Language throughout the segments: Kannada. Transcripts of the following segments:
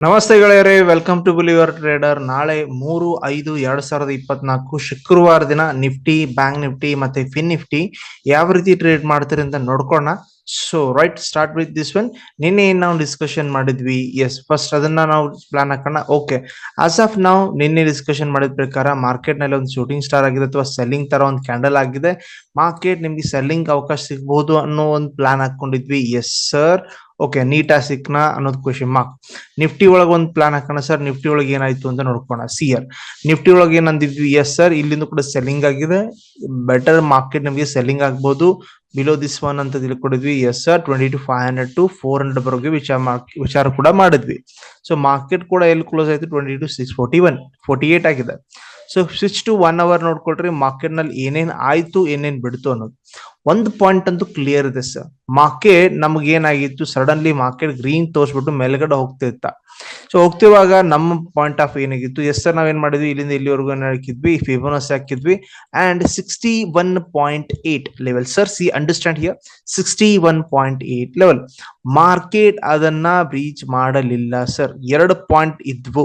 ನಮಸ್ತೆ ಗೆಳೆಯರೇ ವೆಲ್ಕಮ್ ಟು ಬಿಲಿವರ್ ಟ್ರೇಡರ್ ನಾಳೆ ಮೂರು, ಐದು, ಎರಡ್ ಸಾವಿರದ ಇಪ್ಪತ್ನಾಲ್ಕು ಶುಕ್ರವಾರ ದಿನ ನಿಫ್ಟಿ ಬ್ಯಾಂಕ್ ನಿಫ್ಟಿ ಮತ್ತೆ ಫಿನ್ ನಿಫ್ಟಿ ಯಾವ ರೀತಿ ಟ್ರೇಡ್ ಮಾಡ್ತಾರೆ ಅಂತ ನೋಡ್ಕೋಣ so right start with this one ನಿನ್ನೆ ಏನ್ ನಾವು ಡಿಸ್ಕಷನ್ ಮಾಡಿದ್ವಿ. ಎಸ್ ಫಸ್ಟ್ ಅದನ್ನ ನಾವು ಪ್ಲಾನ್ ಹಾಕೋಣ. ಓಕೆ ಆಸ್ ಆಫ್ ನಾವು ನಿನ್ನೆ ಡಿಸ್ಕಷನ್ ಮಾಡಿದ ಪ್ರಕಾರ ಮಾರ್ಕೆಟ್ನಲ್ಲಿ ಒಂದು ಶೂಟಿಂಗ್ ಸ್ಟಾರ್ ಆಗಿದೆ ಅಥವಾ ಸೆಲ್ಲಿಂಗ್ ತರ ಒಂದು ಕ್ಯಾಂಡಲ್ ಆಗಿದೆ. ಮಾರ್ಕೆಟ್ ನಿಮ್ಗೆ ಸೆಲ್ಲಿಂಗ್ ಅವಕಾಶ ಸಿಗಬಹುದು ಅನ್ನೋ ಒಂದು ಪ್ಲಾನ್ ಹಾಕೊಂಡಿದ್ವಿ. ಎಸ್ ಸರ್ ಓಕೆ ನೀಟಾ ಸಿಕ್ನ ಅನ್ನೋದು ಕ್ವಶನ್ ಮಾರ್ಕ್ ನಿಫ್ಟಿ ಒಳಗೆ ಒಂದು ಪ್ಲಾನ್ ಹಾಕೋಣ ಸರ್ ನಿಫ್ಟಿ ಒಳಗೆ ಏನಾಯ್ತು ಅಂತ ನೋಡ್ಕೋಣ. ಸಿ ಆರ್ ನಿಫ್ಟಿ ಒಳಗೆ ಏನಂದಿದ್ವಿ ಎಸ್ ಸರ್ ಇಲ್ಲಿಂದ ಕೂಡ ಸೆಲ್ಲಿಂಗ್ ಆಗಿದೆ. ಬೆಟರ್ ಮಾರ್ಕೆಟ್ ನಮಗೆ ಸೆಲ್ಲಿಂಗ್ ಆಗ್ಬೋದು. ಬಿಲೋ ದಿಸ್ ಒನ್ ಅಂತ ತಿಳ್ಕೊಂಡಿದ್ವಿ. Yes sir twenty two five hundred to four hundred ಬರೋಗೆ ವಿಚಾರ ವಿಚಾರ ಕೂಡ ಮಾಡಿದ್ವಿ. ಸೊ ಮಾರ್ಕೆಟ್ ಕೂಡ ಎಲ್ಲಿ ಕ್ಲೋಸ್ ಆಯ್ತು? Twenty two six forty one forty eight ಆಗಿದೆ. So switch to one hour ನೋಡ್ಕೊಳ್ರಿ ಮಾರ್ಕೆಟ್ನಲ್ಲಿ ಏನೇನ್ ಆಯ್ತು, ಏನೇನ್ ಬಿಡ್ತು ಅನ್ನೋದು. ಒಂದ್ ಪಾಯಿಂಟ್ ಅಂತೂ ಕ್ಲಿಯರ್ ಇದೆ ಸರ್ ಮಾರ್ಕೆಟ್ ನಮ್ಗೆ ಏನಾಗಿತ್ತು ಸಡನ್ಲಿ ಮಾರ್ಕೆಟ್ ಗ್ರೀನ್ ತೋರ್ಸ್ಬಿಟ್ಟು ಮೇಲ್ಗಡೆ ಹೋಗ್ತಿತ್ತ. ಸೊ ಹೋಗ್ತಿವಾಗ ನಮ್ಮ ಪಾಯಿಂಟ್ ಆಫ್ ಏನಾಗಿತ್ತು? ಎಸ್ ಸರ್ ನಾವೇನ್ ಮಾಡಿದ್ವಿ? ಇಲ್ಲಿಂದ ಇಲ್ಲಿವರೆಗೂ ಏನ್ ಹಾಕಿದ್ವಿ? ಫಿಬೋನಸ್ ಹಾಕಿದ್ವಿ. And sixty one point eight level sir see understand here sixty one point eight level market ಅದನ್ನ ಬ್ರೀಚ್ ಮಾಡಲಿಲ್ಲ ಸರ್ ಎರಡು ಪಾಯಿಂಟ್ ಇದ್ವು.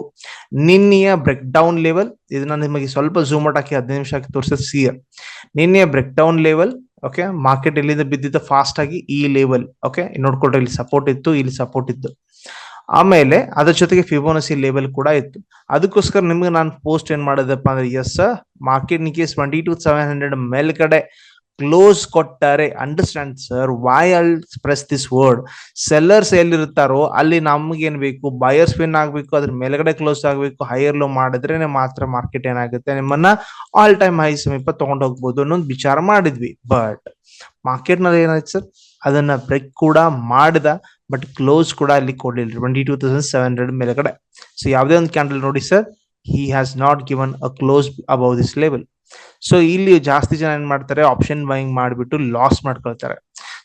ನಿನ್ನೆಯ ಬ್ರೇಕ್ ಡೌನ್ ಲೆವೆಲ್ ಇದನ್ನ ನಿಮಗೆ ಸ್ವಲ್ಪ ಝೂಮ್ ಔಟ್ ಹಾಕಿ ಹದಿನೈದು ನಿಮಿಷ ಹಾಕಿ ತೋರಿಸೋದು ಸಿ ನಿನ್ನೆಯ break down level okay market ಎಲ್ಲಿಂದ ಬಿದ್ದಿದ್ದ ಫಾಸ್ಟ್ ಆಗಿ ಈ ಲೆವೆಲ್ ಓಕೆ ನೋಡ್ಕೊಳ್ರಿ, ಇಲ್ಲಿ ಸಪೋರ್ಟ್ ಇತ್ತು, ಇಲ್ಲಿ ಸಪೋರ್ಟ್ ಇತ್ತು. ಆಮೇಲೆ ಅದ್ರ ಜೊತೆಗೆ ಫಿಬೋನಸಿ ಲೆವೆಲ್ ಕೂಡ ಇತ್ತು. ಅದಕ್ಕೋಸ್ಕರ ನಿಮ್ಗೆ ನಾನು ಪೋಸ್ಟ್ ಏನ್ ಮಾಡಿದಪ್ಪ ಅಂದ್ರೆ yes market ನಿಕೇಸ್ case twenty two seven hundred ಮೇಲ್ಗಡೆ close ಕೊಟ್ಟಾರೆ understand sir why all press this word sellers ಎಲ್ಲಿರ್ತಾರೋ ಅಲ್ಲಿ ನಮ್ಗೇನ್ ಬೇಕು? ಬಯರ್ಸ್ ವಿನ್ ಆಗ್ಬೇಕು, ಅದ್ರ ಮೇಲ್ಗಡೆ ಕ್ಲೋಸ್ ಆಗ್ಬೇಕು. ಹೈಯರ್ ಲೋ ಮಾಡಿದ್ರೆ ಮಾತ್ರ ಮಾರ್ಕೆಟ್ ಏನಾಗುತ್ತೆ? ನಿಮ್ಮನ್ನ ಆಲ್ ಟೈಮ್ ಹೈ ಸಮೀಪ ತಗೊಂಡ್ ಹೋಗ್ಬೋದು ಒಂದು ವಿಚಾರ ಮಾಡಿದ್ವಿ. ಬಟ್ ಮಾರ್ಕೆಟ್ನಲ್ಲಿ ಏನಾಯ್ತು ಸರ್ ಅದನ್ನ ಬ್ರೇಕ್ ಕೂಡ ಮಾಡಿದ ಬಟ್ ಕ್ಲೋಸ್ ಕೂಡ ಅಲ್ಲಿ ಕೊಡ್ಲಿಲ್ಲ. Twenty two thousand seven hundred ಮೇಲ್ಗಡೆ. ಸೊ ಯಾವುದೇ ಒಂದು ಕ್ಯಾಂಡಲ್ ನೋಡಿ sir he has not given a close above this level so ಇಲ್ಲಿ ಜಾಸ್ತಿ ಜನ ಏನ್ ಮಾಡ್ತಾರೆ ಆಪ್ಷನ್ ಬೈಯಿಂಗ್ ಮಾಡಿಬಿಟ್ಟು ಲಾಸ್ ಮಾಡ್ಕೊಳ್ತಾರೆ.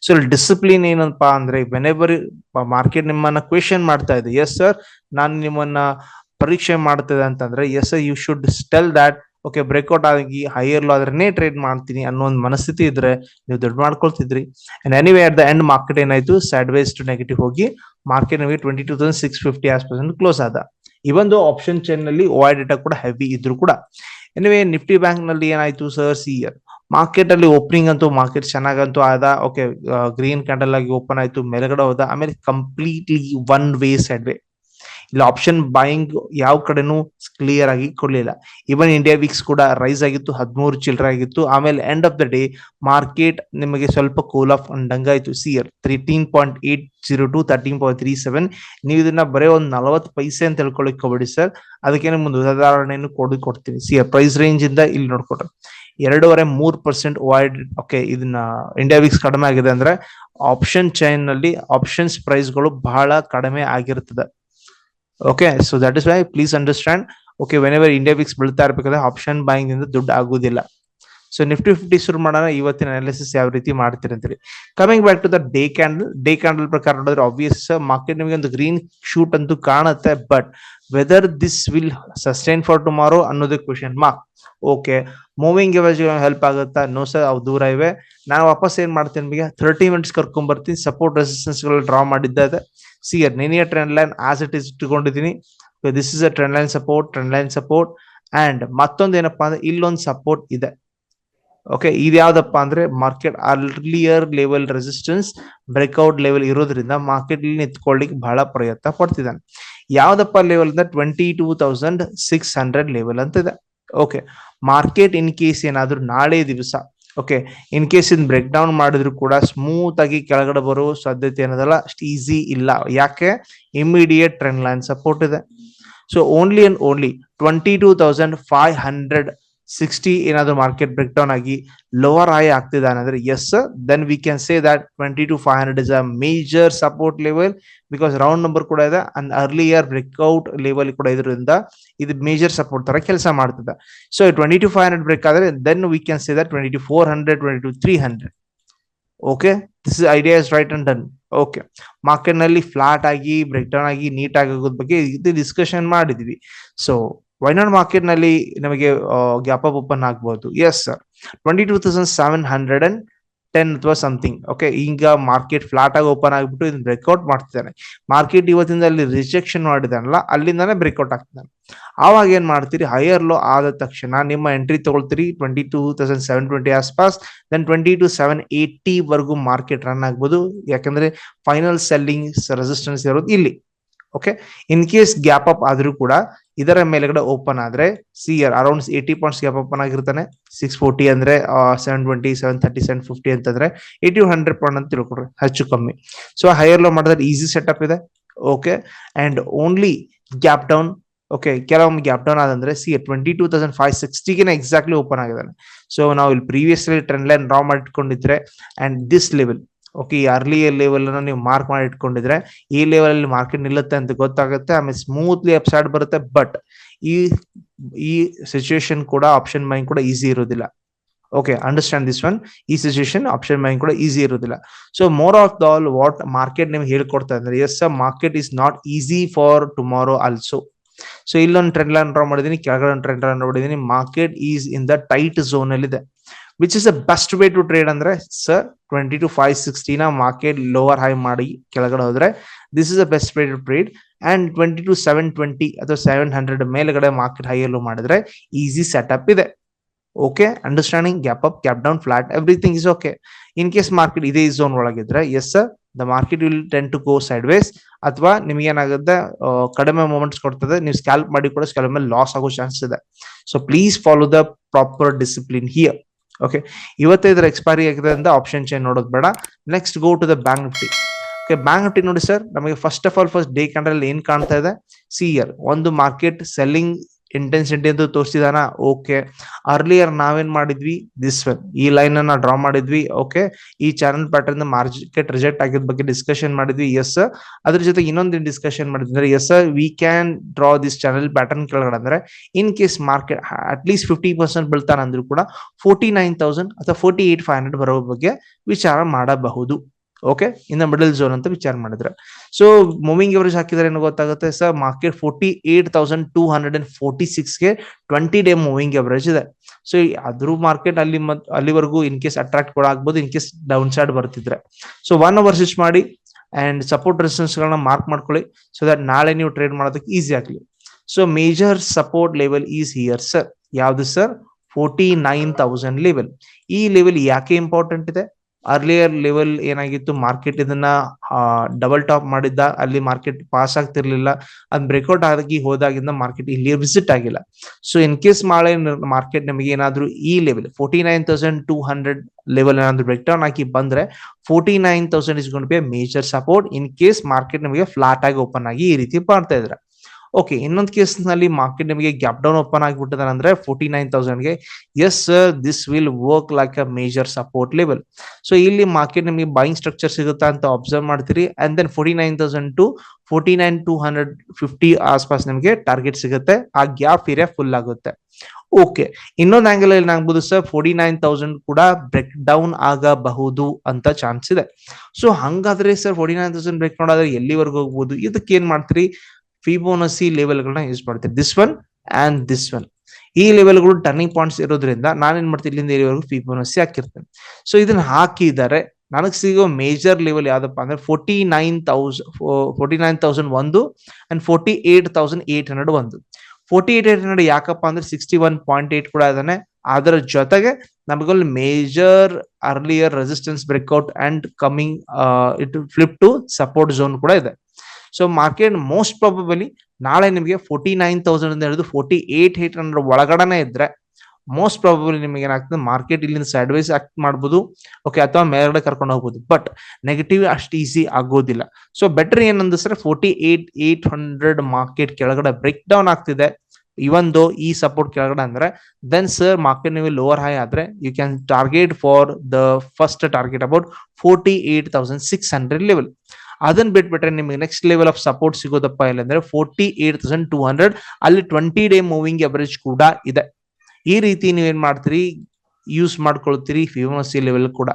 ಸೊ ಇಲ್ಲಿ ಡಿಸಿಪ್ಲಿನ್ ಏನಪ್ಪಾ ಅಂದ್ರೆ ವೆನೆವರ್ ಮಾರ್ಕೆಟ್ ನಿಮ್ಮನ್ನ ಕ್ವೆಶನ್ ಮಾಡ್ತಾ ಇದೆ ಎಸ್ ಸರ್ ನಾನು ನಿಮ್ಮನ್ನ ಪರೀಕ್ಷೆ ಮಾಡ್ತಿದೆ ಅಂತಂದ್ರೆ yes you should still that okay breakout ಆಗಿ ಹೈಯರ್ ಲೋ ಆದ್ರೆ ಟ್ರೇಡ್ ಮಾಡ್ತೀನಿ ಅನ್ನೋ ಒಂದು ಮನಸ್ಥಿತಿ ಇದ್ರೆ ನೀವು ದುಡ್ಡು ಮಾಡ್ಕೊಳ್ತಿದ್ರಿ. And anyway at the end market ಏನಾಯ್ತು? ಸ್ಯಾಡ್ ವೇಸ್ ಟು ನೆಗೆಟಿವ್ ಹೋಗಿ ಮಾರ್ಕೆಟ್ ನಮಗೆ twenty two thousand six fifty as percent close ಆದ. ಇವೊಂದು ಆಪ್ಷನ್ ಚೈನ್ನಲ್ಲಿ ಓವರ್ ಡೇಟಾ ಕೂಡ ಹೆವಿ ಇದ್ರು ಕೂಡ. ಎನಿವೇ ನಿಫ್ಟಿ ಬ್ಯಾಂಕ್ನಲ್ಲಿ ಏನಾಯ್ತು ಸರ್ ಸಿ ಮಾರ್ಕೆಟ್ ಅಲ್ಲಿ ಓಪನಿಂಗ್ ಅಂತೂ ಮಾರ್ಕೆಟ್ ಚೆನ್ನಾಗಂತೂ ಆದ. ಓಕೆ ಗ್ರೀನ್ ಕ್ಯಾಂಡಲ್ ಆಗಿ ಓಪನ್ ಆಯ್ತು, ಮೇಲ್ಗಡೆ ಹೋದ. ಆಮೇಲೆ completely one way sideways ಇಲ್ಲಿ ಆಪ್ಷನ್ ಬಾಯಿಂಗ್ ಯಾವ ಕಡೆನೂ ಕ್ಲಿಯರ್ ಆಗಿ ಕೊಡ್ಲಿಲ್ಲ. ಇವನ್ ಇಂಡಿಯಾ ವಿಕ್ಸ್ ಕೂಡ ರೈಸ್ ಆಗಿತ್ತು, ಹದಿಮೂರು ಚಿಲ್ಲರೆ ಆಗಿತ್ತು. ಆಮೇಲೆ end of the day market ನಿಮಗೆ ಸ್ವಲ್ಪ cool off ಅಂಡಂಗಾಯ್ತು see are thirteen point eight zero to thirteen point three seven ನೀವು ಇದನ್ನ ಬರೀ ಒಂದು ನಲವತ್ತು ಪೈಸೆ ಅಂತ ಹೇಳ್ಕೊಳಕ್ ಹೋಗ್ಬಿಡಿ ಸರ್ ಅದಕ್ಕೆ ನಿಮ್ಗೆ ಉದಾಹರಣೆಯನ್ನು ಕೊಡಿ ಕೊಡ್ತೀನಿ. ಸಿ ಆರ್ ಪ್ರೈಸ್ ರೇಂಜ್ ಇಂದ ಇಲ್ಲಿ ನೋಡ್ಕೊಟ್ರೆ. ಎರಡೂವರೆ ಮೂರ್ ಪರ್ಸೆಂಟ್ ವೈಡ್ ಓಕೆ ಇದನ್ನ ಇಂಡಿಯಾ ವಿಕ್ಸ್ ಕಡಿಮೆ ಆಗಿದೆ ಅಂದ್ರೆ ಆಪ್ಷನ್ ಚೈನ್ನಲ್ಲಿ ಆಪ್ಷನ್ಸ್ ಪ್ರೈಸ್ಗಳು ಬಹಳ ಕಡಿಮೆ ಆಗಿರ್ತದೆ. Okay so that is why please understand okay whenever India VIX ಬೀಳ್ತಾ ಇರ್ಬೇಕಾದ್ರೆ ಆಪ್ಷನ್ ಬಾಯಿಂಗ್ ಇಂದ ದುಡ್ಡು ಆಗುದಿಲ್ಲ. ಸೊ ನಿಫ್ಟಿ ಫಿಫ್ಟಿ ಶುರು ಮಾಡೋಣ, ಇವತ್ತಿನ ಅನಾಲಿಸಿಸ್ ಯಾವ ರೀತಿ ಮಾಡ್ತೀರಿ ಅಂತೇಳಿ. Coming back to the day candle day candle ಪ್ರಕಾರ ನೋಡಿದ್ರೆ ಆಬ್ವಿಯಸ್ ಮಾರ್ಕೆಟ್ ನಿಮಗೆ ಒಂದು ಗ್ರೀನ್ ಶೂಟ್ ಅಂತೂ ಕಾಣುತ್ತೆ but whether this will sustain for tomorrow ಅನ್ನೋದು question mark okay moving average help ಆಗುತ್ತಾ? ನೋ ಸರ್ ಅವು ದೂರ ಇವೆ. ನಾನು ವಾಪಸ್ ಏನ್ ಮಾಡ್ತೀನಿ ನಿಮಗೆ? ಥರ್ಟಿ ಮಿನಿಟ್ಸ್ ಕರ್ಕೊಂಡ್ ಬರ್ತೀನಿ ಸಪೋರ್ಟ್ ರೆಸಿಸ್ಟೆನ್ಸ್ ಡ್ರಾ ಮಾಡಿದ್ದೆ see ನೆನೆಯ trend line as it is ಇಟ್ಕೊಂಡಿದ್ದೀನಿ this is a trend line support trend line support and ಮತ್ತೊಂದು ಏನಪ್ಪಾ ಅಂದ್ರೆ ಇಲ್ಲೊಂದು ಸಪೋರ್ಟ್ ಇದೆ. ಓಕೆ ಇದ್ಯಾವ್ದಪ್ಪ ಅಂದ್ರೆ market earlier level resistance breakout level ಇರೋದ್ರಿಂದ ಮಾರ್ಕೆಟ್ ನಿಂತ್ಕೊಳ್ಳಿಕ್ಕೆ ಬಹಳ ಪ್ರಯತ್ನ ಪಡ್ತಿದ್ದಾನೆ. ಯಾವ್ದಪ್ಪ ಲೆವೆಲ್ ಅಂದ್ರೆ twenty two thousand six hundred level ಅಂತ ಇದೆ. ಓಕೆ ಮಾರ್ಕೆಟ್ ಇನ್ ಕೇಸ್ ಏನಾದ್ರೂ ನಾಳೆ ದಿವಸ okay in case in break down ಮಾಡಿದ್ರು ಕೂಡ ಸ್ಮೂತ್ ಆಗಿ ಕೆಳಗಡೆ ಬರೋ ಸಾಧ್ಯತೆ ಏನದಲ್ಲ ಅಷ್ಟು ಈಸಿ ಇಲ್ಲ. ಯಾಕೆ? ಇಮಿಡಿಯೇಟ್ ಟ್ರೆಂಡ್ ಲೈನ್ ಸಪೋರ್ಟ್ ಇದೆ. So only and only twenty two thousand five hundred sixty ಏನಾದ್ರು ಮಾರ್ಕೆಟ್ ಬ್ರೇಕ್ ಡೌನ್ ಆಗಿ ಲೋವರ್ ಹೈ ಆಗ್ತಿದೆ ಅಂದ್ರೆ yes then we can say that twenty two five hundred is a major support level because round number ಕೂಡ ಇದೆ. ಅಂಡ್ ಅರ್ಲಿಯರ್ ಬ್ರೇಕ್ಔಟ್ ಲೆವೆಲ್ ಕೂಡ ಇದರಿಂದ ಇದು ಮೇಜರ್ ಸಪೋರ್ಟ್ ತರ ಕೆಲಸ ಮಾಡ್ತದೆ. So twenty two five hundred break ಆದ್ರೆ then we can say that twenty two four hundred twenty two three hundred okay this idea is right and done okay ಮಾರ್ಕೆಟ್ನಲ್ಲಿ ಫ್ಲಾಟ್ ಆಗಿ ಬ್ರೇಕ್ ಡೌನ್ ಆಗಿ ನೀಟ್ ಆಗೋದ್ ಬಗ್ಗೆ ಇದು ಡಿಸ್ಕಷನ್ ಮಾಡಿದ್ವಿ. ಸೊ ವೈನಾಡ್ ಮಾರ್ಕೆಟ್ನಲ್ಲಿ ನಮಗೆ ಗ್ಯಾಪ್ ಅಪ್ ಓಪನ್ ಆಗ್ಬಹುದು yes sir twenty two thousand seven hundred and ten ಅಥವಾ ಸಮಥಿಂಗ್ ಓಕೆ ಈಗ ಮಾರ್ಕೆಟ್ ಫ್ಲಾಟ್ ಆಗಿ ಓಪನ್ ಆಗಿಬಿಟ್ಟು ಇದನ್ನ ಬ್ರೇಕ್ಔಟ್ ಮಾಡ್ತಿದ್ದಾನೆ ಮಾರ್ಕೆಟ್ ಇವತ್ತಿಂದ ಅಲ್ಲಿ ರಿಜೆಕ್ಷನ್ ಮಾಡಿದಾನಲ್ಲ, ಅಲ್ಲಿಂದಾನೆ ಬ್ರೇಕ್ಔಟ್ ಆಗ್ತಾನೆ ಆವಾಗ ಏನ್ ಮಾಡ್ತೀರಿ? ಹೈಯರ್ ಲೋ ಆದ ತಕ್ಷಣ ನಿಮ್ಮ entry ತಗೊಳ್ತೀರಿ twenty two thousand seven twenty ಆಸ್ಪಾಸ್ then twenty two seven eighty ವರ್ಗು ಮಾರ್ಕೆಟ್ ರನ್ ಆಗ್ಬೋದು. ಯಾಕಂದ್ರೆ ಫೈನಲ್ ಸೆಲ್ಲಿಂಗ್ ರೆಸಿಸ್ಟೆನ್ಸ್ ಇರೋದು ಇಲ್ಲಿ. Okay in case gap up ಆದ್ರೂ ಕೂಡ ಇದರ ಮೇಲೆಗಡೆ ಓಪನ್ ಆದ್ರೆ see here around eighty points gap open ಆಗಿರ್ತಾನೆ ಸಿಕ್ಸ್ ಫೋರ್ಟಿ ಅಂದ್ರೆ seven twenty seven thirty seven fifty ಅಂತಂದ್ರೆ ಏಯ್ಟಿ ಹಂಡ್ರೆಡ್ ಪಾಯಿಂಟ್ ಅಂತ ತಿಳ್ಕೊಡ್ರಿ ಹೆಚ್ಚು ಕಮ್ಮಿ. ಸೊ ಹೈಯರ್ ಲೋ ಮಾಡಿದ್ರೆ ಈಸಿ ಸೆಟಪ್ ಇದೆ. Okay and only gap down okay ಕೆಲವೊಮ್ಮೆ gap down ಆದಂದ್ರೆ see twenty two thousand five ಸಿಕ್ಸ್ಟಿಗೆ exactly open ಆಗಿದ್ದಾನೆ. ಸೊ ನಾವು ಇಲ್ಲಿ ಪ್ರೀವಿಯಸ್ಲಿ ಟ್ರೆಂಡ್ ಲೈನ್ ಡ್ರಾ ಮಾಡಿಟ್ಕೊಂಡಿದ್ರೆ ಅಂಡ್ ದಿಸ್ ಲೆವೆಲ್ ಓಕೆ ಈ ಅರ್ಲಿ ಲೆವೆಲ್ ಅನ್ನು ನೀವು ಮಾರ್ಕ್ ಮಾಡಿ ಇಟ್ಕೊಂಡಿದ್ರೆ ಈ ಲೆವೆಲ್ ಅಲ್ಲಿ ಮಾರ್ಕೆಟ್ ನಿಲ್ಲುತ್ತೆ ಅಂತ ಗೊತ್ತಾಗುತ್ತೆ, ಆಮೇಲೆ ಸ್ಮೂತ್ಲಿ ಅಪ್ಸೈಡ್ ಬರುತ್ತೆ ಬಟ್ ಈ ಈ ಸಿಚುಯೇಷನ್ ಕೂಡ ಆಪ್ಷನ್ ಮೈಂಡ್ ಕೂಡ ಈಸಿ ಇರೋದಿಲ್ಲ. ಓಕೆ ಅಂಡರ್ಸ್ಟ್ಯಾಂಡ್ ದಿಸ್ ಒನ್ ಈ ಸಿಚುಯೇಷನ್ ಆಪ್ಷನ್ ಮೈಂಡ್ ಕೂಡ ಈಸಿ ಇರೋದಿಲ್ಲ. So more of the all what market ನಿಮ್ಗೆ ಹೇಳ್ಕೊಡ್ತಾ ಇದ್ದಾರೆ. Yes market is not easy for tomorrow also so ಇಲ್ಲೊಂದು ಟ್ರೆಂಡ್ ಲೈನ್ ಡ್ರಾ ಮಾಡಿದೀನಿ, ಕೆಳಗಡೆ ಒಂದು ಟ್ರೆಂಡ್ ಲೈನ್ ನೋಡಿದೀನಿ market is in the tight zone ಅಲ್ಲಿ ಇದೆ which is a best way to trade ಅಂದ್ರೆ sir twenty two five sixteen market lower high ಮಾಡಿ ಕೆಳಗಡೆ ಹೋದ್ರೆ this is a best way to trade and twenty two seven twenty ಅಥವಾ ಸೆವೆನ್ ಹಂಡ್ರೆಡ್ ಮೇಲ್ಗಡೆ ಮಾರ್ಕೆಟ್ ಹೈಯಲ್ಲೂ ಮಾಡಿದ್ರೆ ಈಸಿ ಸೆಟಪ್ ಇದೆ. Okay understanding gap up gap down flat everything is okay in case market ಇದೇ zone ಒಳಗಿದ್ರೆ yes sir the market will tend to go sideways ಅಥವಾ ನಿಮ್ಗೆ ಏನಾಗುತ್ತೆ ಕಡಿಮೆ ಮೂಮೆಂಟ್ಸ್ ಕೊಡ್ತದೆ, ನೀವು ಸ್ಕ್ಯಾಲ್ಪ್ ಮಾಡಿ ಕೂಡ ಮೇಲೆ ಲಾಸ್ ಆಗೋ ಚಾನ್ಸ್ ಇದೆ. So please follow the proper discipline here okay ಇವತ್ತೇ ಇದ್ರ ಎಕ್ಸ್ಪೈರಿ ಆಗಿದೆ ಅಂತ ಆಪ್ಷನ್ ಚೇಂಜ್ ನೋಡೋದು ಬೇಡ. Next go to the bank Nifty okay bank Nifty ನೋಡಿ ಸರ್ ನಮಗೆ first of all first day ಕಂಡ್ರಲ್ಲಿ ಏನ್ ಕಾಣ್ತಾ ಇದೆ? ಸಿ ಇಯರ್ ಒಂದು ಮಾರ್ಕೆಟ್ ಸೆಲ್ಲಿಂಗ್ ಇಂಟೆನ್ಸಿಟಿ ಅಂತ ತೋರಿಸಿದಾನ. ಓಕೆ ಅರ್ಲಿಯರ್ ನಾವೇನ್ ಮಾಡಿದ್ವಿ? ದಿಸ್ ಒನ್ ಈ ಲೈನ್ ಅನ್ನ ಡ್ರಾ ಮಾಡಿದ್ವಿ. ಓಕೆ ಈ ಚಾನಲ್ ಪ್ಯಾಟರ್ನ್ ಮಾರ್ಕೆಟ್ ರಿಜೆಕ್ಟ್ ಆಗಿದ ಬಗ್ಗೆ ಡಿಸ್ಕಷನ್ ಮಾಡಿದ್ವಿ. ಎಸ್ ಅದ್ರ ಜೊತೆ ಇನ್ನೊಂದು ಡಿಸ್ಕಷನ್ ಮಾಡಿದ್ರೆ yes we can draw this channel pattern ಕೆಳಗಡೆ ಅಂದ್ರೆ in case market at least fifty percent ಬೀಳ್ತಾನ ಅಂದ್ರೂ ಕೂಡ ಫೋರ್ಟಿ ನೈನ್ ತೌಸಂಡ್ ಅಥವಾ ಫೋರ್ಟಿ ಏಟ್ ಫೈವ್ ಹಂಡ್ರೆಡ್ ಬರೋ ಬಗ್ಗೆ ವಿಚಾರ ಮಾಡಬಹುದು. ಓಕೆ ಇನ್ ಮಿಡಲ್ ಝೋನ್ ಅಂತ ವಿಚಾರ ಮಾಡಿದ್ರೆ. ಸೊ ಮೂವಿಂಗ್ ಎವರೇಜ್ ಹಾಕಿದ್ರೆ ಏನು ಗೊತ್ತಾಗುತ್ತೆ sir market forty eight thousand two hundred and forty ಸಿಕ್ಸ್ಗೆ twenty day moving average ಇದೆ ಸೊ ಅದ್ರ ಮಾರ್ಕೆಟ್ ಅಲ್ಲಿ ಅಲ್ಲಿವರೆಗೂ ಇನ್ ಕೇಸ್ ಅಟ್ರಾಕ್ಟ್ ಕೂಡ ಆಗ್ಬೋದು ಇನ್ ಕೇಸ್ ಡೌನ್ ಸೈಡ್ ಬರ್ತಿದ್ರೆ. ಸೊ ಒನ್ ಅವರ್ ಸ್ವಿಚ್ ಮಾಡಿ ಅಂಡ್ ಸಪೋರ್ಟ್ ರೆಸಿಸ್ಟೆನ್ಸ್ ಗಳನ್ನ ಮಾರ್ಕ್ ಮಾಡ್ಕೊಳ್ಳಿ ಸೊ ದಟ್ ನಾಳೆ ನೀವು ಟ್ರೇಡ್ ಮಾಡೋದಕ್ಕೆ ಈಸಿ ಆಗಲಿ. So major support level is here sir ಯಾವ್ದು sir forty nine thousand level ಈ ಲೆವೆಲ್ ಯಾಕೆ ಇಂಪಾರ್ಟೆಂಟ್ ಇದೆ? ಅರ್ಲಿಯರ್ ಲೆವೆಲ್ ಏನಾಗಿತ್ತು? ಮಾರ್ಕೆಟ್ ಇದನ್ನ ಡಬಲ್ ಟಾಪ್ ಮಾಡಿದ್ದ, ಅಲ್ಲಿ ಮಾರ್ಕೆಟ್ ಪಾಸ್ ಆಗ್ತಿರ್ಲಿಲ್ಲ. ಅದ್ ಬ್ರೇಕ್ಔಟ್ ಆಗಿ ಹೋದಾಗಿಂದ ಮಾರ್ಕೆಟ್ ಇಲ್ಲಿ ವಿಸಿಟ್ ಆಗಿಲ್ಲ. ಸೊ ಇನ್ ಕೇಸ್ ನಾಳೆ ಮಾರ್ಕೆಟ್ ನಮಗೆ ಏನಾದ್ರು ಈ level forty nine thousand two hundred level ಏನಾದ್ರು ಬ್ರೇಕ್ ಡೌನ್ ಹಾಕಿ ಬಂದ್ರೆ forty nine thousand is gonna be major support in case market ನಮಗೆ ಫ್ಲಾಟ್ ಆಗಿ ಓಪನ್ ಆಗಿ ಈ ರೀತಿ ಮಾಡ್ತಾ ಇದ್ರೆ ಓಕೆ ಇನ್ನೊಂದು ಕೇಸ್ನಲ್ಲಿ ಮಾರ್ಕೆಟ್ ನಿಮಗೆ ಗ್ಯಾಪ್ ಡೌನ್ ಓಪನ್ ಆಗಿಬಿಟ್ಟಿದೆ ಅಂದ್ರೆ forty nine ತೌಸಂಡ್ಗೆ yes sir this will work like a major support level so ಇಲ್ಲಿ ಮಾರ್ಕೆಟ್ ನಿಮಗೆ ಬೈಯಿಂಗ್ ಸ್ಟ್ರಕ್ಚರ್ ಸಿಗುತ್ತಾ ಅಂತ ಅಬ್ಸರ್ವ್ ಮಾಡ್ತೀರಿ. And then forty nine thousand to forty nine two hundred fifty ಆಸ್ಪಾಸ್ ನಿಮಗೆ ಟಾರ್ಗೆಟ್ ಸಿಗುತ್ತೆ. ಆ ಗ್ಯಾಪ್ ಏರಿಯಾ ಫುಲ್ ಆಗುತ್ತೆ. ಓಕೆ ಇನ್ನೊಂದು ಆಂಗಲ್ ಅಲ್ಲಿ ಏನಾಗ್ಬೋದು ಸರ್ ಫೋರ್ಟಿ ನೈನ್ ತೌಸಂಡ್ ಕೂಡ ಬ್ರೇಕ್ ಡೌನ್ ಆಗಬಹುದು ಅಂತ ಚಾನ್ಸ್ ಇದೆ. ಸೊ ಹಂಗಾದ್ರೆ sir forty nine thousand break down ಆದ್ರೆ ಎಲ್ಲಿವರೆಗೂ ಹೋಗ್ಬೋದು? ಇದಕ್ಕೆ ಏನ್ ಮಾಡ್ತೀರಿ? ಫಿಬೋನಸಿ ಲೆವೆಲ್ಗಳನ್ನ ಯೂಸ್ ಮಾಡ್ತೀವಿ. This one and this one ಈ ಲೆವೆಲ್ಗಳು ಟರ್ನಿಂಗ್ ಪಾಯಿಂಟ್ಸ್ ಇರೋದ್ರಿಂದ ನಾನೇನ್ ಮಾಡ್ತೀನಿ? ಇಲ್ಲಿಂದ ಇಲ್ಲಿವರೆಗೂ ಫಿಬೋನಸಿ ಹಾಕಿರ್ತೇನೆ. ಸೊ ಇದನ್ನ ಹಾಕಿದ್ದಾರೆ ನನಗೆ ಸಿಗೋ ಮೇಜರ್ ಲೆವೆಲ್ ಯಾವ್ದಪ್ಪ ಅಂದ್ರೆ forty nine thousand forty nine thousand ಒಂದು and forty eight thousand eight hundred ಒಂದು ಫೋರ್ಟಿ ಏಟ್ ಏಟ್ ಹಂಡ್ರೆಡ್ ಯಾಕಪ್ಪ ಅಂದ್ರೆ ಸಿಕ್ಸ್ಟಿ ಒನ್ ಪಾಯಿಂಟ್ ಏಟ್ ಕೂಡ ಇದಾನೆ ಅದರ ಜೊತೆಗೆ ನಮಗೊಂದು major earlier resistance breakout and coming it flip to support zone ಕೂಡ ಇದೆ. ಸೊ ಮಾರ್ಕೆಟ್ ಮೋಸ್ಟ್ ಪ್ರಾಬಬಲಿ ನಾಳೆ ನಿಮಗೆ ಫೋರ್ಟಿ ನೈನ್ ತೌಸಂಡ್ ಅಂತ ಹೇಳಿದ್ರು ಫೋರ್ಟಿ ಏಟ್ ಏಟ್ ಹಂಡ್ರೆಡ್ ಒಳಗಡೆನೆ ಇದ್ರೆ ಮೋಸ್ಟ್ ಪ್ರಾಬಬಲಿ ನಿಮಗೆ ಏನಾಗ್ತದೆ ಮಾರ್ಕೆಟ್ ಇಲ್ಲಿಂದ ಸೈಡ್ ವೈಸ್ ಆಕ್ಟ್ ಮಾಡ್ಬೋದು. ಓಕೆ ಅಥವಾ ಮೇಲ್ಗಡೆ ಕರ್ಕೊಂಡು ಹೋಗ್ಬೋದು. ಬಟ್ ನೆಗೆಟಿವ್ ಅಷ್ಟು ಈಸಿ ಆಗೋದಿಲ್ಲ. ಸೊ ಬೆಟರ್ ಏನಂದ್ರೆ sir forty eight eight hundred market ಕೆಳಗಡೆ ಬ್ರೇಕ್ ಡೌನ್ ಆಗ್ತಿದೆ. ಇವನ್ ದೋ ಈ ಸಪೋರ್ಟ್ ಕೆಳಗಡೆ ಅಂದ್ರೆ ದೆನ್ ಸರ್ ಮಾರ್ಕೆಟ್ ನೀವು ಲೋವರ್ ಹೈ ಆದ್ರೆ you can target for the first target about forty eight thousand six hundred level ಅದನ್ನ ಬಿಟ್ಬಿಟ್ರೆ ನಿಮಗೆ ನೆಕ್ಸ್ಟ್ ಲೆವೆಲ್ ಆಫ್ ಸಪೋರ್ಟ್ ಸಿಗೋದಪ್ಪ ಇಲ್ಲ ಅಂದ್ರೆ forty eight thousand two hundred ಅಲ್ಲಿ ಟ್ವೆಂಟಿ ಡೇ ಮೂವಿಂಗ್ ಎವರೇಜ್ ಕೂಡ ಇದೆ. ಈ ರೀತಿ ನೀವೇನ್ ಮಾಡ್ತೀರಿ? ಯೂಸ್ ಮಾಡ್ಕೊಳ್ತೀರಿ ಫಿಬೋನಸಿ ಲೆವೆಲ್ ಕೂಡ.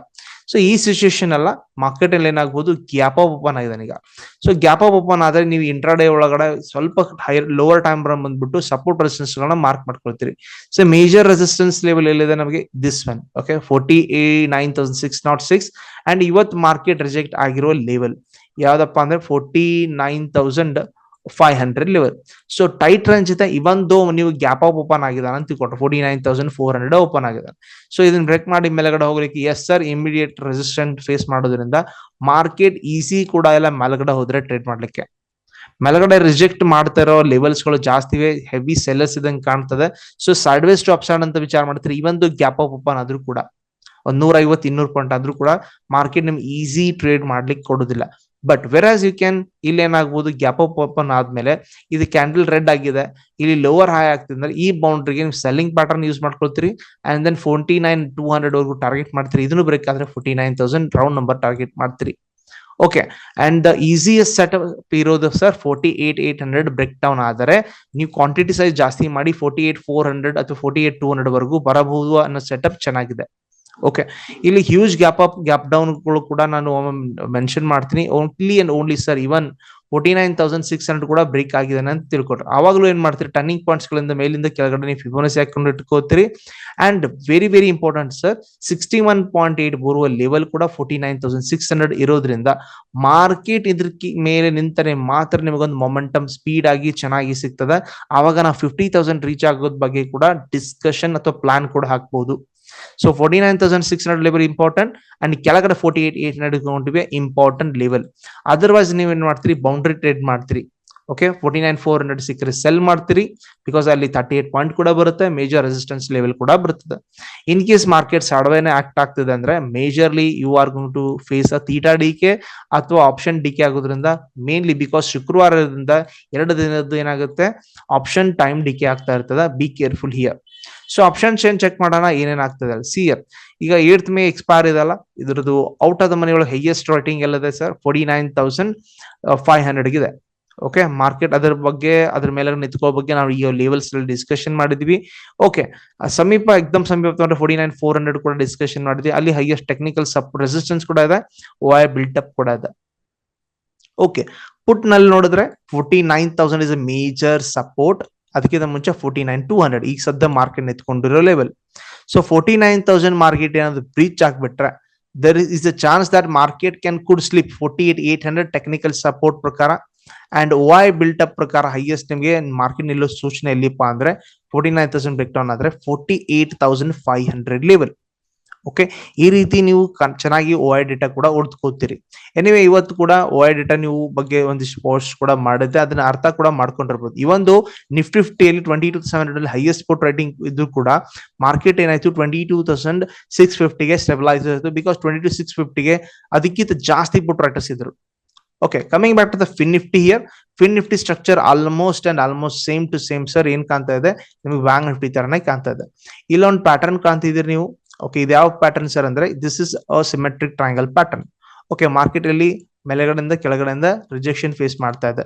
ಸೊ ಈ ಸಿಚುಯೇಷನ್ ಅಲ್ಲ ಮಾರ್ಕೆಟ್ ಅಲ್ಲಿ ಏನಾಗಬಹುದು ಗ್ಯಾಪ್ ಅಪ್ ಓಪನ್ ಆಗಿದೆ ಈಗ. ಸೊ ಗ್ಯಾಪ್ ಅಪ್ ಓಪನ್ ಆದ್ರೆ ನೀವು ಇಂಟ್ರಾಡೇ ಒಳಗಡೆ ಸ್ವಲ್ಪ ಹೈಯರ್ ಲೋವರ್ ಟೈಮ್ ಬಂದ್ಬಿಟ್ಟು ಸಪೋರ್ಟ್ ರೆಸಿಸ್ಟೆನ್ಸ್ ಗಳನ್ನ ಮಾರ್ಕ್ ಮಾಡ್ಕೊಳ್ತೀರಿ. ಸೊ ಮೇಜರ್ ರೆಸಿಸ್ಟೆನ್ಸ್ ಲೆವೆಲ್ ಎಲ್ಲಿದೆ ನಮಗೆ? This one okay forty uh nine thousand six nought six and ಇವತ್ತು ಮಾರ್ಕೆಟ್ ರಿಜೆಕ್ಟ್ ಆಗಿರೋ ಲೆವೆಲ್ ಯಾವ್ದಪ್ಪ ಅಂದ್ರೆ forty nine thousand five hundred level so tight range ಇದೆ ಇವನ್ ನೀವು ಗ್ಯಾಪ್ ಅಪ್ ಓಪನ್ ಆಗಿದಾನೆ ಅಂತ ಕೊಟ್ಟು forty nine thousand four hundred open ಆಗಿದೆ ಸೊ ಇದನ್ನ ಬ್ರೇಕ್ ಮಾಡಿ ಮೇಲ್ಗಡೆ ಹೋಗ್ಲಿಕ್ಕೆ yes sir immediate resistant face ಮಾಡೋದ್ರಿಂದ ಮಾರ್ಕೆಟ್ ಈಸಿ ಕೂಡ ಎಲ್ಲ ಮೇಲ್ಗಡೆ ಹೋದ್ರೆ ಟ್ರೇಡ್ ಮಾಡ್ಲಿಕ್ಕೆ. ಮೇಲ್ಗಡೆ ರಿಜೆಕ್ಟ್ ಮಾಡ್ತಾ ಇರೋ ಲೆವೆಲ್ಸ್ಗಳು ಜಾಸ್ತಿ ಹೆವಿ ಸೆಲ್ಲರ್ಸ್ ಇದಂಗೆ ಕಾಣ್ತದೆ. So sideways to upside ಅಂತ ವಿಚಾರ ಮಾಡ್ತೀರಿ ಇವೊಂದು ಗ್ಯಾಪ್ ಅಪ್ ಓಪನ್ ಆದ್ರೂ ಕೂಡ, ಒಂದ್ ನೂರ ಐವತ್ತು ಇನ್ನೂರು ಪಾಯಿಂಟ್ ಆದ್ರೂ ಕೂಡ ಮಾರ್ಕೆಟ್ ನಿಮ್ಗೆ ಈಸಿ ಟ್ರೇಡ್ ಮಾಡ್ಲಿಕ್ಕೆ ಕೊಡೋದಿಲ್ಲ. ಬಟ್ ವೆರಾಸ್ ಯು ಕ್ಯಾನ್ ಇಲ್ಲಿ ಏನಾಗ್ಬೋದು ಗ್ಯಾಪ್ ಅಪ್ ಓಪನ್ ಆದ್ಮೇಲೆ ಇದು ಕ್ಯಾಂಡಲ್ ರೆಡ್ ಆಗಿದೆ. ಇಲ್ಲಿ ಲೋವರ್ ಹೈ ಆಗ್ತಿದೆ ಅಂದ್ರೆ ಈ ಬೌಂಡ್ರಿಗೆ ನೀವು selling pattern use ಮಾಡ್ಕೊಳ್ತೀರಿ. And then forty nine two hundred ವರ್ಗು ಟಾರ್ಗೆಟ್ ಮಾಡ್ತೀರಿ. ಇದನ್ನು ಬ್ರೇಕ್ ಆದ್ರೆ forty nine thousand round number target ಮಾಡ್ತೀರಿ. Okay and the easiest setup ಇರೋದು sir forty eight eight hundred break down ಆದರೆ ನೀವು ಕ್ವಾಂಟಿಟಿ ಸೈಜ್ ಜಾಸ್ತಿ ಮಾಡಿ ಫೋರ್ಟಿ ಏಟ್ ಫೋರ್ ಹಂಡ್ರೆಡ್ ಅಥವಾ ಫೋರ್ಟಿ ಏಟ್ ಟೂ ಹಂಡ್ರೆಡ್ ವರೆಗೂ ಬರಬಹುದು ಅನ್ನೋ ಸೆಟಪ್ ಚೆನ್ನಾಗಿದೆ. ಓಕೆ ಇಲ್ಲಿ ಹ್ಯೂಜ್ ಗ್ಯಾಪ್ ಅಪ್ ಗ್ಯಾಪ್ ಡೌನ್ಗಳು ಕೂಡ ನಾನು ಮೆನ್ಷನ್ ಮಾಡ್ತೀನಿ. Only and only sir even forty nine thousand six hundred ಕೂಡ ಬ್ರೇಕ್ ಆಗಿದೆ ಅಂತ ತಿಳ್ಕೊಟ್ರೆ. ಆವಾಗಲೂ ಏನ್ ಮಾಡ್ತೀರಿ? ಟರ್ನಿಂಗ್ ಪಾಯಿಂಟ್ಸ್ ಗಳಿಂದ ಮೇಲಿಂದ ಕೆಳಗಡೆ ನೀವು ಫಿಬೋನಸಿ ಹಾಕೊಂಡು ಇಟ್ಕೋತೀರಿ. And very very important sir sixty one point eight ಬರುವ ಲೆವೆಲ್ ಕೂಡ forty nine thousand six hundred ಇರೋದ್ರಿಂದ ಮಾರ್ಕೆಟ್ ಇದ್ರ ಮೇಲೆ ನಿಂತರೆ ಮಾತ್ರ ನಿಮಗೊಂದು ಮೊಮೆಂಟಮ್ ಸ್ಪೀಡ್ ಆಗಿ ಚೆನ್ನಾಗಿ ಸಿಗ್ತದೆ. ಅವಾಗ ನಾವು ಫಿಫ್ಟಿ ತೌಸಂಡ್ ರೀಚ್ ಆಗೋದ್ ಬಗ್ಗೆ ಕೂಡ ಡಿಸ್ಕಷನ್ ಅಥವಾ ಪ್ಲಾನ್ ಕೂಡ ಹಾಕ್ಬಹುದು so forty nine thousand six hundred level important and ಕೆಳಗಡೆ ಫೋರ್ಟಿ ಏಟ್ ಏಟ್ ಹಂಡ್ರೆಡ್ ತಗೊಂಡಿವೆ ಇಂಪಾರ್ಟೆಂಟ್ ಲೆವೆಲ್ ಅದರ್ವೈಸ್ ನೀವೇನ್ ಮಾಡ್ತೀರಿ ಬೌಂಡ್ರಿ ಟ್ರೇಡ್ ಮಾಡ್ತೀರಿ okay forty nine four hundred ಸಿಕ್ಕರೆ ಸೆಲ್ ಮಾಡ್ತೀರಿ ಬಿಕಾಸ್ ಅಲ್ಲಿ ತರ್ಟಿ ಏಟ್ ಪಾಯಿಂಟ್ ಕೂಡ ಬರುತ್ತೆ ಮೇಜರ್ ರೆಸಿಸ್ಟೆನ್ಸ್ ಲೆವೆಲ್ ಕೂಡ ಬರ್ತದೆ. ಇನ್ ಕೇಸ್ ಮಾರ್ಕೆಟ್ ಸಡವೇನೆ ಆಕ್ಟ್ ಆಗ್ತದೆ ಅಂದ್ರೆ majorly you are going to face a theta decay ಅಥವಾ ಆಪ್ಷನ್ ಡಿಕೆ ಆಗೋದ್ರಿಂದ ಮೇನ್ಲಿ ಬಿಕಾಸ್ ಶುಕ್ರವಾರದಿಂದ ಎರಡು ದಿನದ್ದು ಏನಾಗುತ್ತೆ ಆಪ್ಷನ್ ಟೈಮ್ ಡಿಕೆ ಆಗ್ತಾ ಇರ್ತದೆ. Be careful here so option change check ಮಾಡೋಣ ಏನೇನಾಗ್ತದೆ ಅಲ್ಲಿ? ಸಿ ಎರ್ ಈಗ ಏಟ್ ಮೇ ಎಕ್ಸ್ಪೈರ್ ಇದಲ್ಲ ಇದ್ರದ್ದು out of the money highest writing ಎಲ್ಲದೆ sir forty nine thousand five hundred ಇದೆ ಓಕೆ ಮಾರ್ಕೆಟ್ ಅದರ ಬಗ್ಗೆ, ಅದ್ರ ಮೇಲೆ ನಿಂತ್ಕೋ ಬಗ್ಗೆ ನಾವು ಈ ಲೆವೆಲ್ಸ್ ಅಲ್ಲಿ ಡಿಸ್ಕಷನ್ ಮಾಡಿದ್ವಿ. ಓಕೆ ಸಮೀಪ ಎಕ್ದಮ್ ಸಮೀಪ ಫೋರ್ಟಿ ನೈನ್ ಫೋರ್ ಹಂಡ್ರೆಡ್ ಕೂಡ ಡಿಸ್ಕಷನ್ ಮಾಡಿದ್ವಿ. ಅಲ್ಲಿ ಹೈಯೆಸ್ಟ್ ಟೆಕ್ನಿಕಲ್ ಸಪ್ ರೆಸಿಸ್ಟೆನ್ಸ್ ಕೂಡ ಇದೆ ವಾಯ್ ಬಿಲ್ಟ್ ಅಪ್ ಕೂಡ ಇದೆ. ಓಕೆ ಪುಟ್ನಲ್ಲಿ ನೋಡಿದ್ರೆ forty nine thousand is a major support ಅದಕ್ಕಿಂತ ಮುಂಚೆ ಫೋರ್ಟಿ ನೈನ್ ಟೂ ಹಂಡ್ರೆಡ್ ಈಗ ಸದ್ಯ market ನಿಂತ್ಕೊಂಡಿರೋ level so forty nine thousand market ಏನಾದ್ರು ಬ್ರೀಚ್ ಆಗ್ಬಿಟ್ರೆ there is a chance that market can could slip forty eight eight hundred technical support ಪ್ರಕಾರ ಅಂಡ್ ವಾಯ್ ಬಿಲ್ಟ್ ಅಪ್ ಪ್ರಕಾರ ಹೈಯೆಸ್ಟ್ ನಿಮಗೆ ಮಾರ್ಕೆಟ್ ನಿಲ್ಲೋ ಸೂಚನೆ ಎಲ್ಲಿಪ್ಪ ಅಂದ್ರೆ forty nine thousand break down ಆದ್ರೆ forty eight thousand five hundred level okay ಈ ರೀತಿ ನೀವು ಚೆನ್ನಾಗಿ ಓ ಐ ಡೇಟಾ ಕೂಡ ಓದ್ಕೋತೀರಿ. ಎನಿವೆ ಇವತ್ತು ಕೂಡ ಓ ಐ ಡೇಟಾ ನೀವು ಬಗ್ಗೆ ಒಂದಿಷ್ಟು ಪೋಸ್ಟ್ ಕೂಡ ಮಾಡಿದ್ರೆ ಅದನ್ನ ಅರ್ಥ ಕೂಡ ಮಾಡ್ಕೊಂಡಿರ್ಬೋದು. ಇವೊಂದು Nifty ಫಿಫ್ಟಿಯಲ್ಲಿ twenty two seven hundred highest support writing ಇದ್ರು ಕೂಡ ಮಾರ್ಕೆಟ್ ಏನಾಯ್ತು ಟ್ವೆಂಟಿ ಟೂ ತೌಸಂಡ್ ಸಿಕ್ಸ್ ಫಿಫ್ಟಿಗೆ ಸ್ಟೆಬಿಲೈಸ್ ಆಯ್ತು ಬಿಕಾಸ್ ಟ್ವೆಂಟಿ ಟು ಸಿಕ್ಸ್ ಫಿಫ್ಟಿಗೆ ಅದಕ್ಕಿಂತ ಜಾಸ್ತಿ ಪುಟ್ ರೈಟರ್ಸ್ ಇದ್ರು. Okay coming back to the FinNifty here FinNifty structure almost and almost same to same sir ಏನ್ ಕಾಣ್ತಾ ಇದೆ? ನಿಮಗೆ ಬ್ಯಾಂಕ್ ನಿಫ್ಟಿ ತರನೇ ಕಾಣ್ತಾ ಇದೆ. ಇಲ್ಲೊಂದು ಪ್ಯಾಟರ್ನ್ ಕಾಣ್ತಿದ್ದೀರಿ ನೀವು. ಓಕೆ ಇದು ಯಾವ ಪ್ಯಾಟರ್ನ್ ಸರ್ ಅಂದ್ರೆ this is a symmetric triangle pattern okay market ಅಲ್ಲಿ ಮೇಲೆಗಡೆಯಿಂದ ಕೆಳಗಡೆಯಿಂದ ರಿಜೆಕ್ಷನ್ ಫೇಸ್ ಮಾಡ್ತಾ ಇದೆ.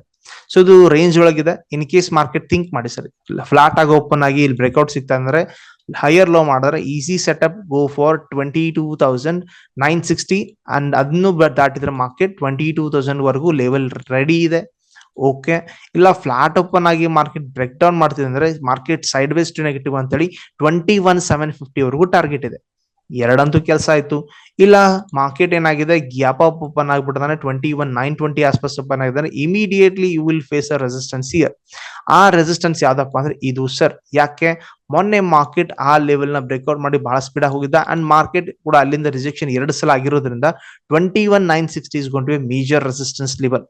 ಸೊ ಇದು ರೇಂಜ್ ಒಳಗಿದೆ. ಇನ್ ಕೇಸ್ ಮಾರ್ಕೆಟ್ ಥಿಂಕ್ ಮಾಡಿ ಸರ್ ಫ್ಲಾಟ್ ಆಗಿ ಓಪನ್ ಆಗಿ ಇಲ್ಲಿ ಬ್ರೇಕ್ಔಟ್ ಸಿಗ್ತಾ ಅಂದ್ರೆ ಹೈಯರ್ ಲೋ ಮಾಡಿದ್ರೆ easy setup go for twenty two thousand nine sixty and ಅದನ್ನು ದಾಟಿದ್ರೆ ಮಾರ್ಕೆಟ್ ಟ್ವೆಂಟಿ ಟೂ ತೌಸಂಡ್ ವರೆಗೂ ಲೆವೆಲ್ ರೆಡಿ ಇದೆ. ಓಕೆ ಇಲ್ಲ ಫ್ಲಾಟ್ ಓಪನ್ ಆಗಿ ಮಾರ್ಕೆಟ್ ಬ್ರೇಕ್ ಡೌನ್ ಮಾಡ್ತಿದೆ ಅಂದ್ರೆ market sideways to negative ಅಂತೇಳಿ ಟ್ವೆಂಟಿ ಒನ್ ಸೆವೆನ್ ಫಿಫ್ಟಿ ವರೆಗೂ ಟಾರ್ಗೆಟ್ ಇದೆ. ಎರಡಂತೂ ಕೆಲಸ ಆಯ್ತು. ಇಲ್ಲ ಮಾರ್ಕೆಟ್ ಏನಾಗಿದೆ? ಗ್ಯಾಪ್ ಅಪ್ ಓಪನ್ ಆಗ್ಬಿಟ್ಟಿದ್ರೆ ಟ್ವೆಂಟಿ ಒನ್ ನೈನ್ ಟ್ವೆಂಟಿ ಆಸ್ಪಾಸ್ ಓಪನ್ ಆಗಿದ್ದಾನೆ immediately you will face a resistance here ಆ ರೆಸಿಸ್ಟೆನ್ಸ್ ಯಾವ್ದಪ್ಪ ಅಂದ್ರೆ ಇದು ಸರ್ ಯಾಕೆ? ಮೊನ್ನೆ ಮಾರ್ಕೆಟ್ ಆ ಲೆವೆಲ್ನ ಬ್ರೇಕ್ಔಟ್ ಮಾಡಿ ಬಹಳ ಸ್ಪೀಡ್ ಹೋಗಿದ್ದ. ಅಂಡ್ ಮಾರ್ಕೆಟ್ ಕೂಡ ಅಲ್ಲಿಂದ ರಿಜೆಕ್ಷನ್ ಎರಡು ಸಲ ಆಗಿರೋದ್ರಿಂದ twenty one nine sixty is be major resistance level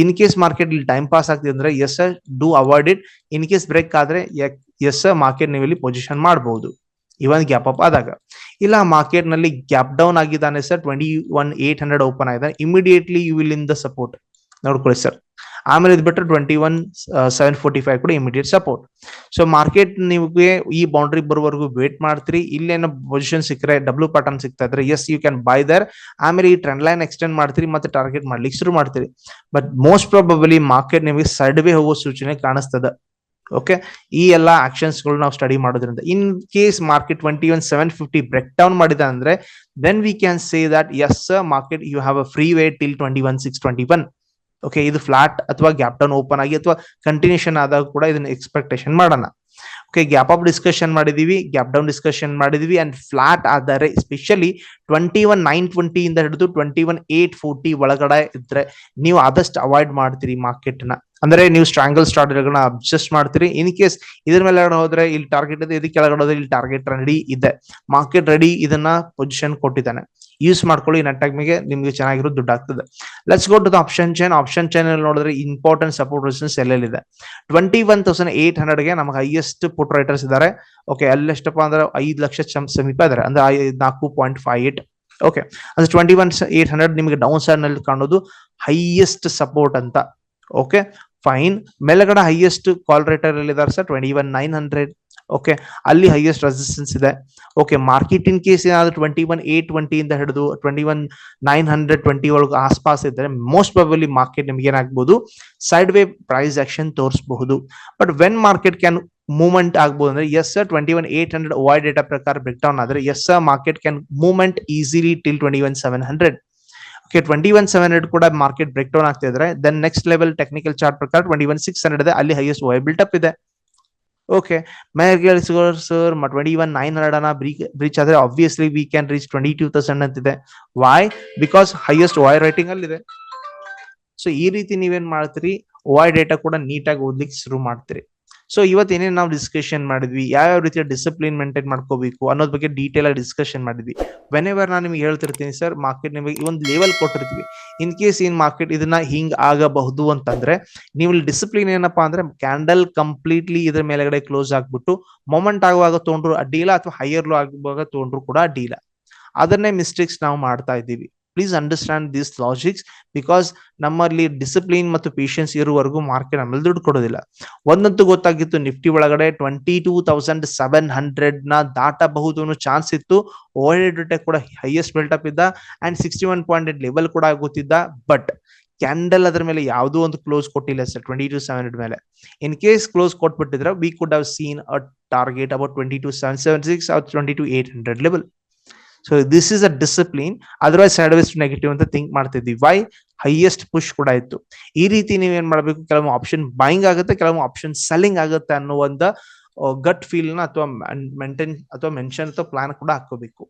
in case market ಇಲ್ಲಿ ಟೈಮ್ ಪಾಸ್ ಆಗ್ತಿದೆ ಅಂದ್ರೆ yes do avoid it in case break ಆದ್ರೆ ಎಸ್ ಮಾರ್ಕೆಟ್ ನೀವು ಇಲ್ಲಿ ಪೊಸಿಷನ್ ಮಾಡಬಹುದು ಇವನ್ ಗ್ಯಾಪ್ ಅಪ್ ಆದಾಗ. ಇಲ್ಲ ಮಾರ್ಕೆಟ್ನಲ್ಲಿ ಗ್ಯಾಪ್ ಡೌನ್ ಆಗಿದ್ದಾನೆ sir twenty one eight hundred open ಆಗಿದೆ. Immediately you will in the support ನೋಡ್ಕೊಳ್ಳಿ ಸರ್ ಆಮೇಲೆ ಇದು ಬಿಟ್ಟರೆ twenty one seven forty five ಕೂಡ ಇಮಿಡಿಯೇಟ್ ಸಪೋರ್ಟ್ ಸೊ ಮಾರ್ಕೆಟ್ ನಿಮಗೆ ಈ ಬೌಂಡ್ರಿ ಬರುವವರೆಗೂ ವೇಟ್ ಮಾಡ್ತೀರಿ. ಇಲ್ಲೇನೋ ಪೊಸಿಷನ್ ಸಿಕ್ಕರೆ ಡಬ್ಲ್ಯೂ ಪ್ಯಾಟರ್ನ್ ಸಿಗ್ತಾ ಇದ್ರೆ yes you can buy there ಆಮೇಲೆ ಈ ಟ್ರೆಂಡ್ ಲೈನ್ ಎಕ್ಸ್ಟೆಂಡ್ ಮಾಡ್ತೀರಿ ಮತ್ತೆ ಟಾರ್ಗೆಟ್ ಮಾಡ್ಲಿಕ್ಕೆ ಶುರು ಮಾಡ್ತೀರಿ. ಬಟ್ ಮೋಸ್ಟ್ ಪ್ರಾಬಬಲಿ ಮಾರ್ಕೆಟ್ ನಿಮಗೆ ಸೈಡ್ ವೇ ಹೋಗೋ ಸೂಚನೆ ಕಾಣಿಸ್ತದೆ. ಓಕೆ ಈ ಎಲ್ಲ ಆಕ್ಷನ್ಸ್ಗಳು ನಾವು ಸ್ಟಡಿ ಮಾಡೋದ್ರಿಂದ. In case market twenty one seven fifty break down ಮಾಡಿದ ಅಂದ್ರೆ then we can say that yes market you have a free way till twenty one six twenty one okay ಇದು ಫ್ಲಾಟ್ ಅಥವಾ ಗ್ಯಾಪ್ ಡೌನ್ ಓಪನ್ ಆಗಿ ಅಥವಾ ಕಂಟಿನ್ಯೂಷನ್ ಆದಾಗ ಕೂಡ ಇದನ್ನ ಎಕ್ಸ್ಪೆಕ್ಟೇಷನ್ ಮಾಡೋಣ. ಓಕೆ ಗ್ಯಾಪ್ ಅಪ್ ಡಿಸ್ಕಷನ್ ಮಾಡಿದೀವಿ ಗ್ಯಾಪ್ ಡೌನ್ ಡಿಸ್ಕಷನ್ ಮಾಡಿದೀವಿ ಅಂಡ್ ಫ್ಲಾಟ್ ಆದರೆ specially twenty one nine twenty ಇಂದ ಹಿಡಿದು ಟ್ವೆಂಟಿ ಒನ್ ಏಟ್ ಫೋರ್ಟಿ ಒಳಗಡೆ ಇದ್ರೆ ನೀವು ಆದಷ್ಟು ಅವಾಯ್ಡ್ ಮಾಡ್ತೀರಿ ಮಾರ್ಕೆಟ್ನ. ಅಂದ್ರೆ ನೀವು ಸ್ಟ್ರಾಂಗಲ್ ಸ್ಟಾರ್ಟ್ಗಳನ್ನ ಅಡ್ಜಸ್ಟ್ ಮಾಡ್ತೀರಿ. ಇನ್ ಕೇಸ್ ಇದ್ರ ಮೇಲೆ ಹೋದ್ರೆ ಇಲ್ಲಿ ಟಾರ್ಗೆಟ್ ಇದೆ ಇದಕ್ಕೆ ಕೆಳಗಡೆ ಹೋದ್ರೆ ಇಲ್ಲಿ ಟಾರ್ಗೆಟ್ ರೆಡಿ ಇದೆ. ಮಾರ್ಕೆಟ್ ರೆಡಿ ಇದನ್ನ ಪೊಸಿಷನ್ ಕೊಟ್ಟಿದ್ದಾನೆ. ಯೂಸ್ ಮಾಡ್ಕೊಳ್ಳಿ ನಟ್ಟಾಗ್ಮಿಗೆ ನಿಮ್ಗೆ ಚೆನ್ನಾಗಿರೋ ದುಡ್ಡು ಆಗ್ತದೆ. Let's go to the option chain option chain ಅಲ್ಲಿ ನೋಡಿದ್ರೆ ಇಂಪಾರ್ಟೆಂಟ್ ಸಪೋರ್ಟ್ ರೆಸಿಸ್ಟೆನ್ಸ್ ಎಲ್ಲೆಲ್ಲಿದೆ? ಟ್ವೆಂಟಿ ಒನ್ ತೌಸಂಡ್ ಏಟ್ ಹಂಡ್ರೆಡ್ಗೆ ನಮಗೆ ಹೈಯೆಸ್ಟ್ ಪುಟ್ ರೈಟರ್ಸ್ ಇದ್ದಾರೆ. ಓಕೆ ಅಲ್ಲೆಷ್ಟಪ್ಪ ಅಂದ್ರೆ ಐದು ಲಕ್ಷ ಸಮೀಪ ಇದಾರೆ ಅಂದ್ರೆ ನಾಲ್ಕು ಪಾಯಿಂಟ್ ಫೈವ್ ಏಟ್ ಓಕೆ ಅಂದ್ರೆ ಟ್ವೆಂಟಿ ಒನ್ ಏಟ್ ಹಂಡ್ರೆಡ್ ನಿಮಗೆ ಡೌನ್ ಸೈಡ್ನಲ್ಲಿ ಕಾಣೋದು ಹೈಯೆಸ್ಟ್ ಸಪೋರ್ಟ್ ಅಂತ. ಓಕೆ ಫೈನ್ ಮೇಲ್ಗಡೆ ಹೈಯೆಸ್ಟ್ ಕಾಲ್ ರೈಟರ್ ಅಲ್ಲಿ ಇದಾರೆ sir? Twenty one nine hundred okay ಅಲ್ಲಿ ಹೈಯೆಸ್ಟ್ ರೆಸಿಸ್ಟೆನ್ಸ್ ಇದೆ. ಓಕೆ ಮಾರ್ಕೆಟ್ ಇನ್ ಕೇಸ್ ಏನಾದ್ರು ಟ್ವೆಂಟಿ ಒನ್ ಏಟ್ ಟ್ವೆಂಟಿ ಇಂದ ಹಿಡಿದು twenty one nine hundred twenty ಒಳಗೆ ಆಸ್ಪಾಸ್ ಇದ್ದರೆ ಮೋಸ್ಟ್ ಪ್ರಾಬಲಿ ಮಾರ್ಕೆಟ್ ನಿಮ್ಗೆ ಏನಾಗ್ಬೋದು ಸೈಡ್ ವೇ ಪ್ರೈಸ್ ಆಕ್ಷನ್ ತೋರಿಸಬಹುದು. But when market can movement ಆಗ್ಬೋದು ಅಂದ್ರೆ yes sir twenty one eight hundred OI data ಪ್ರಕಾರ ಬ್ರೇಕ್ ಡೌನ್ ಆದ್ರೆ yes sir market can movement easily till twenty one seven hundred okay twenty one seven hundred ಕೂಡ ಮಾರ್ಕೆಟ್ ಬ್ರೇಕ್ ಡೌನ್ ಆಗ್ತಾ ಇದ್ರೆ then next level technical chart ಪ್ರಕಾರ ಟ್ವೆಂಟಿ ಒನ್ ಸಿಕ್ಸ್ ಹಂಡ್ರೆಡ್ ಇದೆ ಅಲ್ಲಿ ಹೈಯೆಸ್ಟ್ ವೈ ಅಪ್ ಇದೆ. Okay sir twenty one nine hundred ಅನ್ನ ಬ್ರೀಚ್ ಆದ್ರೆ obviously we can reach twenty two thousand ಅಂತಿದೆ. Y because highest Y writing ಅಲ್ಲಿ ಇದೆ. ಸೊ ಈ ರೀತಿ ನೀವೇನ್ ಮಾಡ್ತೀರಿ? ವಾಯ್ ಡೇಟಾ ಕೂಡ ನೀಟಾಗಿ ಓದ್ಲಿಕ್ಕೆ ಶುರು ಮಾಡ್ತೀರಿ. ಸೊ ಇವತ್ತು ಏನೇನು ನಾವು ಡಿಸ್ಕಷನ್ ಮಾಡಿದ್ವಿ ಯಾವ ರೀತಿಯ ಡಿಸಿಪ್ಲಿನ್ ಮೇಂಟೈನ್ ಮಾಡ್ಕೋಬೇಕು ಅನ್ನೋದ್ ಬಗ್ಗೆ ಡೀಟೇಲ್ ಆಗಿ ಡಿಸ್ಕಷನ್ ಮಾಡಿದ್ವಿ. ವೆನ್ ಎವರ್ ನಾನು ನಿಮ್ಗೆ ಹೇಳ್ತಿರ್ತೀನಿ ಸರ್ ಮಾರ್ಕೆಟ್ ನಿಮಗೆ ಒಂದು ಲೆವೆಲ್ ಕೊಟ್ಟಿರ್ತೀವಿ. ಇನ್ ಕೇಸ್ ಇನ್ ಮಾರ್ಕೆಟ್ ಇದನ್ನ ಹಿಂಗ್ ಆಗಬಹುದು ಅಂತಂದ್ರೆ ನೀವು ಡಿಸಿಪ್ಲಿನ್ ಏನಪ್ಪಾ ಅಂದ್ರೆ ಕ್ಯಾಂಡಲ್ ಕಂಪ್ಲೀಟ್ಲಿ ಇದ್ರ ಮೇಲೆಗಡೆ ಕ್ಲೋಸ್ ಆಗ್ಬಿಟ್ಟು ಮೊಮೆಂಟ್ ಆಗುವಾಗ ತೊಗೊಂಡ್ರು ಅಡ್ಡಿಲ್ಲ ಅಥವಾ ಹೈಯರ್ ಲೋ ಆಗುವಾಗ ತೊಗೊಂಡ್ರು ಕೂಡ ಅಡ್ಡಿಲ್ಲ ಅದನ್ನೇ ಮಿಸ್ಟೇಕ್ಸ್ ನಾವು ಮಾಡ್ತಾ ಇದ್ದೀವಿ. Please understand this logics because ನಮ್ಮಲ್ಲಿ ಡಿಸಿಪ್ಲಿನ್ ಮತ್ತು ಪೇಷನ್ಸ್ ಇರುವವರೆಗೂ ಮಾರ್ಕೆಟ್ ನಮ್ಮಲ್ಲಿ ದುಡ್ಡು ಕೊಡೋದಿಲ್ಲ. ಒಂದಂತೂ ಗೊತ್ತಾಗಿತ್ತು ನಿಫ್ಟಿ ಒಳಗಡೆ ಟ್ವೆಂಟಿ ಟೂ ತೌಸಂಡ್ ಸೆವೆನ್ ಹಂಡ್ರೆಡ್ನ ದಾಟಬಹುದು ಅನ್ನೋ ಚಾನ್ಸ್ ಇತ್ತು. ಓಲ್ಡ್ ಕೂಡ ಹೈಯೆಸ್ಟ್ ಬಿಲ್ಟಪ್ ಇದ್ದ and sixty one point eight level ಕೂಡ ಗೊತ್ತಿದ್ದ ಬಟ್ ಕ್ಯಾಂಡಲ್ ಅದರ ಮೇಲೆ ಯಾವುದೋ ಒಂದು ಕ್ಲೋಸ್ ಕೊಟ್ಟಿಲ್ಲ sir twenty two seven hundred ಮೇಲೆ. In case close ಕೊಟ್ಬಿಟ್ಟಿದ್ರೆ we could have seen a target about twenty two seven seven six twenty two eight hundred level so this is a discipline otherwise sideways negative ಅಂತ ಥಿಂಕ್ ಮಾಡ್ತಿದ್ವಿ. ವೈ ಹೈಯೆಸ್ಟ್ ಪುಷ್ ಕೂಡ ಇತ್ತು ಈ ರೀತಿ ನೀವೇನ್ ಮಾಡಬೇಕು? ಕೆಲವು ಆಪ್ಷನ್ ಬೈಯಿಂಗ್ ಆಗುತ್ತೆ, ಕೆಲವು ಆಪ್ಷನ್ ಸೆಲ್ಲಿಂಗ್ ಆಗುತ್ತೆ ಅನ್ನೋ ಒಂದು ಗಟ್ ಫೀಲ್ನ ಅಥವಾ ಮೆಂಟೈನ್ ಅಥವಾ ಮೆನ್ಷನ್ ಅಥವಾ ಪ್ಲಾನ್ ಕೂಡ ಹಾಕೋಬೇಕು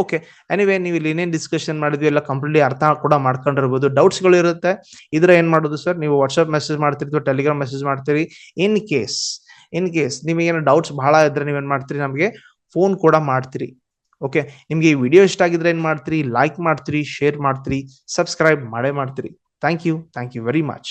ಓಕೆ ಎನಿವೇ ನೀವು ಇಲ್ಲಿ ಏನೇನು ಡಿಸ್ಕಷನ್ ಮಾಡಿದ್ವಿ, ಎಲ್ಲ ಕಂಪ್ಲೀಟ್ಲಿ ಅರ್ಥ ಕೂಡ ಮಾಡ್ಕೊಂಡಿರ್ಬೋದು. ಡೌಟ್ಸ್ಗಳು ಇರುತ್ತೆ. ಇದ್ರ ಏನ್ ಮಾಡೋದು ಸರ್ ನೀವು ವಾಟ್ಸ್ಆಪ್ ಮೆಸೇಜ್ ಮಾಡ್ತಿರ್ತೀವಿ ಟೆಲಿಗ್ರಾಮ್ ಮೆಸೇಜ್ ಮಾಡ್ತೀರಿ. ಇನ್ ಕೇಸ್ ಇನ್ ಕೇಸ್ ನಿಮಗೆ ಏನೋ ಡೌಟ್ಸ್ ಬಹಳ ಇದ್ರೆ ನೀವೇನ್ ಮಾಡ್ತೀರಿ? ನಮಗೆ ಫೋನ್ ಕೂಡ ಮಾಡ್ತೀರಿ. ಓಕೆ ನಿಮ್ಗೆ ಈ ವಿಡಿಯೋ ಇಷ್ಟ ಆಗಿದ್ರೆ ಏನ್ ಮಾಡ್ತೀರಿ? ಲೈಕ್ ಮಾಡ್ತೀರಿ ಶೇರ್ ಮಾಡ್ತೀರಿ ಸಬ್ಸ್ಕ್ರೈಬ್ ಮಾಡೇ ಮಾಡ್ತೀರಿ. Thank you thank you very much